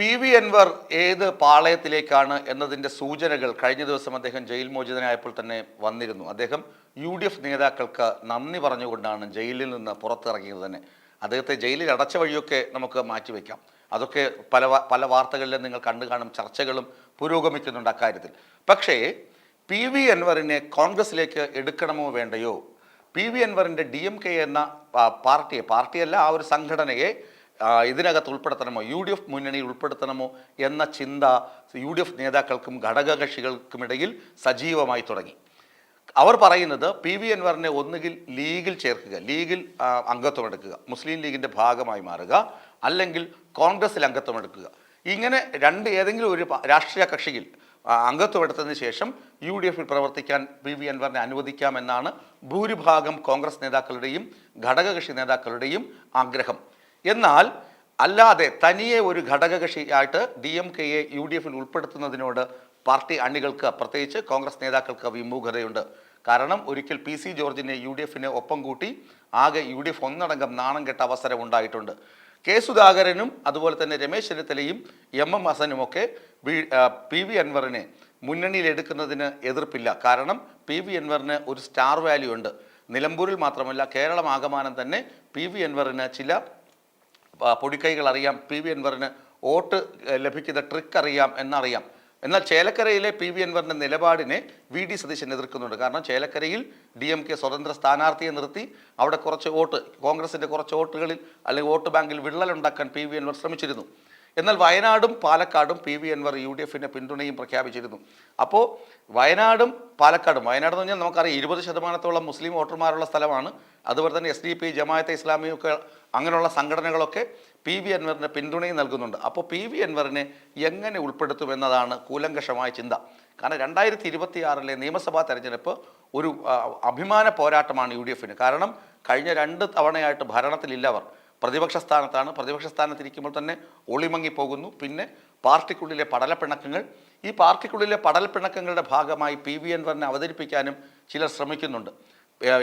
P V Anwar ഏത് പാളയത്തിലേക്കാണ് എന്നതിന്റെ സൂചനകൾ കഴിഞ്ഞ ദിവസം അദ്ദേഹം ജയിൽ മോചിതനായപ്പോൾ തന്നെ വന്നിരുന്നു. അദ്ദേഹം യു ഡി എഫ് നേതാക്കൾക്ക് നന്ദി പറഞ്ഞുകൊണ്ടാണ് ജയിലിൽ നിന്ന് പുറത്തിറങ്ങിയത് തന്നെ. അദ്ദേഹത്തെ ജയിലിൽ അടച്ച വഴിയൊക്കെ നമുക്ക് മാറ്റിവെക്കാം അതൊക്കെ പല പല വാർത്തകളിലും നിങ്ങൾ കണ്ടു കാണും ചർച്ചകളും പുരോഗമിക്കുന്നുണ്ട് അക്കാര്യത്തിൽ. പക്ഷേ പി വി അൻവറിനെ കോൺഗ്രസിലേക്ക് എടുക്കണമോ വേണ്ടയോ? പി വി അൻവറിന്റെ ഡി എം കെ എന്ന പാർട്ടിയെ പാർട്ടിയല്ല ആ ഒരു സംഘടനയെ ഇതിനകത്ത് ഉൾപ്പെടുത്തണമോ? യു ഡി എഫ് മുന്നണിയിൽ ഉൾപ്പെടുത്തണമോ എന്ന ചിന്ത യു ഡി എഫ് നേതാക്കൾക്കും ഘടകകക്ഷികൾക്കുമിടയിൽ സജീവമായി തുടങ്ങി. അവർ പറയുന്നത് പി വി അൻവറിനെ ഒന്നുകിൽ ലീഗിൽ ചേർക്കുക ലീഗിൽ അംഗത്വം എടുക്കുക മുസ്ലിം ലീഗിന്റെ ഭാഗമായി മാറുക അല്ലെങ്കിൽ കോൺഗ്രസിൽ അംഗത്വം എടുക്കുക. ഇങ്ങനെ രണ്ട് ഏതെങ്കിലും ഒരു രാഷ്ട്രീയ കക്ഷിയിൽ അംഗത്വം എടുത്തതിന് ശേഷം യു ഡി എഫിൽ പ്രവർത്തിക്കാൻ പി വി അൻവറിനെ അനുവദിക്കാമെന്നാണ് ഭൂരിഭാഗം കോൺഗ്രസ് നേതാക്കളുടെയും ഘടകകക്ഷി നേതാക്കളുടെയും ആഗ്രഹം. എന്നാൽ അല്ലാതെ തനിയെ ഒരു ഘടകകക്ഷിയായിട്ട് ഡി എം കെയെ യു ഡി എഫിൽ ഉൾപ്പെടുത്തുന്നതിനോട് പാർട്ടി അണികൾക്ക് പ്രത്യേകിച്ച് കോൺഗ്രസ് നേതാക്കൾക്ക് വിമുഖതയുണ്ട്. കാരണം ഒരിക്കൽ പി സി ജോർജിനെ യു ഡി എഫിനെ ഒപ്പം കൂട്ടി ആകെ യു ഡി എഫ് ഒന്നടങ്കം നാണം കെട്ട അവസരം ഉണ്ടായിട്ടുണ്ട്. കെ സുധാകരനും അതുപോലെ തന്നെ രമേശ് ചെന്നിത്തലയും എം എം ഹസനുമൊക്കെ പി വി അൻവറിനെ മുന്നണിയിൽ എടുക്കുന്നതിന് എതിർപ്പില്ല. കാരണം പി വി അൻവറിന് ഒരു സ്റ്റാർ വാല്യൂ ഉണ്ട്. നിലമ്പൂരിൽ മാത്രമല്ല കേരളം ആകമാനം തന്നെ പി വി അൻവറിന് ചില പൊടിക്കൈകൾ അറിയാം പി വി അൻവറിന് വോട്ട് ലഭിക്കുന്ന ട്രിക്ക് അറിയാം എന്നറിയാം. എന്നാൽ ചേലക്കരയിലെ പി വി അൻവറിന്റെ നിലപാടിനെ വി ഡി സതീശൻ എതിർക്കുന്നുണ്ട്. കാരണം ചേലക്കരയിൽ ഡി എം കെ സ്വതന്ത്ര സ്ഥാനാർത്ഥിയെ നിർത്തി അവിടെ കുറച്ച് വോട്ട് കോൺഗ്രസിന്റെ കുറച്ച് വോട്ടുകളിൽ അല്ലെങ്കിൽ വോട്ട് ബാങ്കിൽ വിള്ളലുണ്ടാക്കാൻ പി വി എൻവർ ശ്രമിച്ചിരുന്നു. എന്നാൽ വയനാടും പാലക്കാടും P V Anvar U D എഫിന്റെ പിന്തുണയും പ്രഖ്യാപിച്ചിരുന്നു. അപ്പോൾ വയനാടും പാലക്കാടും വയനാട് എന്ന് പറഞ്ഞാൽ നമുക്കറിയാം ഇരുപത് ശതമാനത്തോളം മുസ്ലിം വോട്ടർമാരുള്ള സ്ഥലമാണ്. അതുപോലെ തന്നെ എസ് ഡി പി ജമാഅത്തെ ഇസ്ലാമിയൊക്കെ അങ്ങനെയുള്ള സംഘടനകളൊക്കെ പി വി അൻവറിന് പിന്തുണയും നൽകുന്നുണ്ട്. അപ്പോൾ പി വി അൻവറിനെ എങ്ങനെ ഉൾപ്പെടുത്തുമെന്നതാണ് കൂലങ്കഷമായ ചിന്ത. കാരണം രണ്ടായിരത്തി ഇരുപത്തി ആറിലെ നിയമസഭാ തെരഞ്ഞെടുപ്പ് ഒരു അഭിമാന പോരാട്ടമാണ് യു ഡി എഫിന്. കാരണം കഴിഞ്ഞ രണ്ട് തവണയായിട്ട് ഭരണത്തിലില്ല അവർ. പ്രതിപക്ഷ സ്ഥാനത്താണ് പ്രതിപക്ഷ സ്ഥാനത്തിരിക്കുമ്പോൾ തന്നെ ഒളിമങ്ങി പോകുന്നു പിന്നെ പാർട്ടിക്കുള്ളിലെ പടലപ്പിണക്കങ്ങൾ. ഈ പാർട്ടിക്കുള്ളിലെ പടലപ്പിണക്കങ്ങളുടെ ഭാഗമായി പി വി എൻവറിനെ അവതരിപ്പിക്കാനും ചിലർ ശ്രമിക്കുന്നുണ്ട്.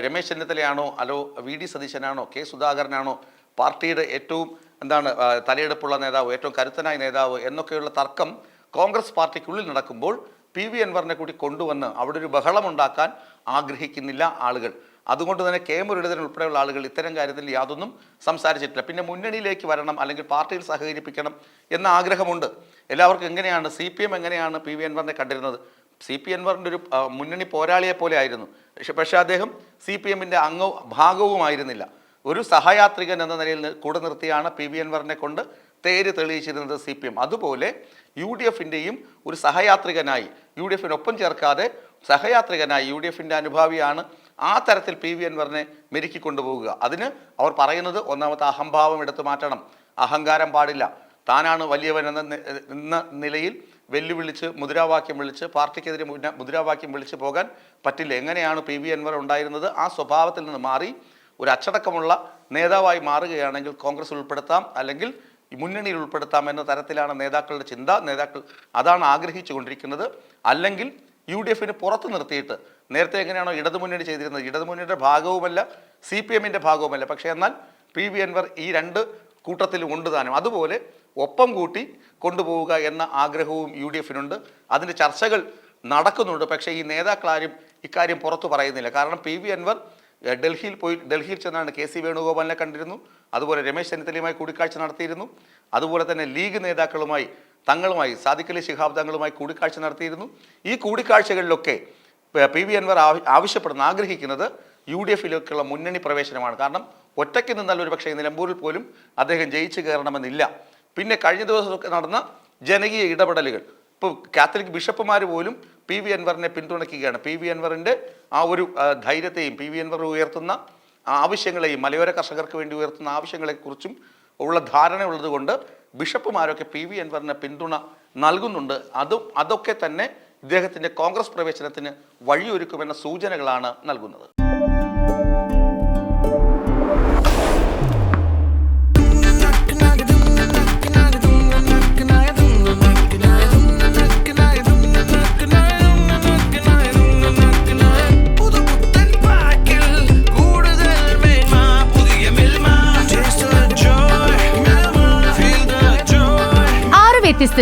രമേശ് ചെന്നിത്തലയാണോ അലോ വി ഡി സതീശനാണോ കെ സുധാകരനാണോ പാർട്ടിയുടെ ഏറ്റവും എന്താണ് തലയെടുപ്പുള്ള നേതാവ് ഏറ്റവും കരുത്തനായ നേതാവ് എന്നൊക്കെയുള്ള തർക്കം കോൺഗ്രസ് പാർട്ടിക്കുള്ളിൽ നടക്കുമ്പോൾ പി വി അൻവറിനെ കൂടി കൊണ്ടുവന്ന് അവിടെ ഒരു ബഹളമുണ്ടാക്കാൻ ആഗ്രഹിക്കുന്നില്ല ആളുകൾ. അതുകൊണ്ട് തന്നെ കെ മുരളീധരൻ ഉൾപ്പെടെയുള്ള ആളുകൾ ഇത്തരം കാര്യത്തിൽ യാതൊന്നും സംസാരിച്ചിട്ടില്ല. പിന്നെ മുന്നണിയിലേക്ക് വരണം അല്ലെങ്കിൽ പാർട്ടിയിൽ സഹകരിപ്പിക്കണം എന്ന ആഗ്രഹമുണ്ട്. എല്ലാവർക്കും എങ്ങനെയാണ് സി പി എം എങ്ങനെയാണ് പി വി അൻവറിനെ കണ്ടിരുന്നത്? സി പി അൻവറിന്റെ ഒരു മുന്നണി പോരാളിയെ പോലെ ആയിരുന്നു. പക്ഷെ പക്ഷേ അദ്ദേഹം സി പി എമ്മിന്റെ അംഗവും ഭാഗവുമായിരുന്നില്ല. ഒരു സഹയാത്രികൻ എന്ന നിലയിൽ കൂടെ നിർത്തിയാണ് പി വി അൻവറിനെ കൊണ്ട് തേര് തെളിയിച്ചിരുന്നത് സി പി എം. അതുപോലെ യു ഡി എഫിന്റെയും ഒരു സഹയാത്രികനായി യു ഡി എഫിനൊപ്പം ചേർക്കാതെ സഹയാത്രികനായി യു ഡി എഫിന്റെ അനുഭാവിയാണ് ആ തരത്തിൽ പി വി അൻവറിനെ മെരുക്കി കൊണ്ടുപോകുക അതിന് അവർ പറയുന്നത് ഒന്നാമത്തെ അഹംഭാവം എടുത്തു മാറ്റണം. അഹങ്കാരം പാടില്ല. താനാണ് വലിയവൻ എന്ന നിലയിൽ വെല്ലുവിളിച്ച് മുദ്രാവാക്യം വിളിച്ച് പാർട്ടിക്കെതിരെ മുദ്രാവാക്യം വിളിച്ച് പോകാൻ പറ്റില്ല. എങ്ങനെയാണ് പി വി അൻവർ ഉണ്ടായിരുന്നത്? ആ സ്വഭാവത്തിൽ നിന്ന് മാറി ഒരു അച്ചടക്കമുള്ള നേതാവായി മാറുകയാണെങ്കിൽ കോൺഗ്രസ് ഉൾപ്പെടുത്താം. അല്ലെങ്കിൽ മുന്നണിയിൽ ഉൾപ്പെടുത്താം എന്ന തരത്തിലാണ് നേതാക്കളുടെ ചിന്ത. നേതാക്കൾ അതാണ് ആഗ്രഹിച്ചു കൊണ്ടിരിക്കുന്നത്. അല്ലെങ്കിൽ യു ഡി എഫിന് പുറത്ത് നിർത്തിയിട്ട് നേരത്തെ എങ്ങനെയാണോ ഇടതുമുന്നണി ചെയ്തിരുന്നത്. ഇടതുമുന്നണിയുടെ ഭാഗവുമല്ല സി പി എമ്മിന്റെ ഭാഗവുമല്ല. പക്ഷേ എന്നാൽ പി വി അൻവർ ഈ രണ്ട് കൂട്ടത്തിലും ഉണ്ട് താനും. അതുപോലെ ഒപ്പം കൂട്ടി കൊണ്ടുപോവുക എന്ന ആഗ്രഹവും യു ഡി എഫിനുണ്ട്. അതിന്റെ ചർച്ചകൾ നടക്കുന്നുണ്ട്. പക്ഷേ ഈ നേതാക്കളാരും ഇക്കാര്യം പുറത്തു പറയുന്നില്ല. കാരണം പി വി അൻവർ ഡൽഹിയിൽ പോയി ഡൽഹിയിൽ ചെന്നാണ് കെ സി വേണുഗോപാലിനെ കണ്ടിരുന്നു. അതുപോലെ രമേശ് ചെന്നിത്തലയുമായി കൂടിക്കാഴ്ച നടത്തിയിരുന്നു. അതുപോലെ തന്നെ ലീഗ് നേതാക്കളുമായി തങ്ങളുമായി സാദിഖലി ശിഹാബ് തങ്ങളുമായി കൂടിക്കാഴ്ച നടത്തിയിരുന്നു. ഈ കൂടിക്കാഴ്ചകളിലൊക്കെ പ- വി അൻവർ ആവ- ആവശ്യപ്പെടുന്ന ആഗ്രഹിക്കുന്നത് യു ഡി എഫിലേക്കുള്ള മുന്നണി പ്രവേശനമാണ്. കാരണം ഒറ്റയ്ക്ക് നിന്നാൽ ഒരു പക്ഷേ നിലമ്പൂരിൽ പോലും അദ്ദേഹം ജയിച്ചു കയറണമെന്നില്ല. പിന്നെ കഴിഞ്ഞ ദിവസമൊക്കെ നടന്ന ജനകീയ ഇടപെടലുകൾ. ഇപ്പോൾ കാത്തലിക് ബിഷപ്പുമാർ പോലും പി വി അൻവറിനെ പിന്തുണയ്ക്കുകയാണ്. പി വി അൻവറിന്റെ ആ ഒരു ധൈര്യത്തെയും പി വി അൻവർ ഉയർത്തുന്ന ആവശ്യങ്ങളെയും മലയോര കർഷകർക്ക് വേണ്ടി ഉയർത്തുന്ന ആവശ്യങ്ങളെക്കുറിച്ചും ഉള്ള ധാരണ ഉള്ളതുകൊണ്ട് ബിഷപ്പുമാരൊക്കെ പി വി അൻവറിനെ പിന്തുണ നൽകുന്നുണ്ട്. അതും അതൊക്കെ തന്നെ ഇദ്ദേഹത്തിന്റെ കോൺഗ്രസ് പ്രവേശനത്തിന് വഴിയൊരുക്കുമെന്ന സൂചനകളാണ് നൽകുന്നത്.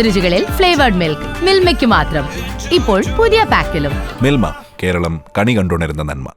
രുചികളിൽ ഫ്ലേവേർഡ് മിൽക്ക് മിൽമയ്ക്ക് മാത്രം. ഇപ്പോൾ പുതിയ പാക്കിലും. മിൽമ കേരളം കണി കണ്ടുണരുന്ന നന്മ.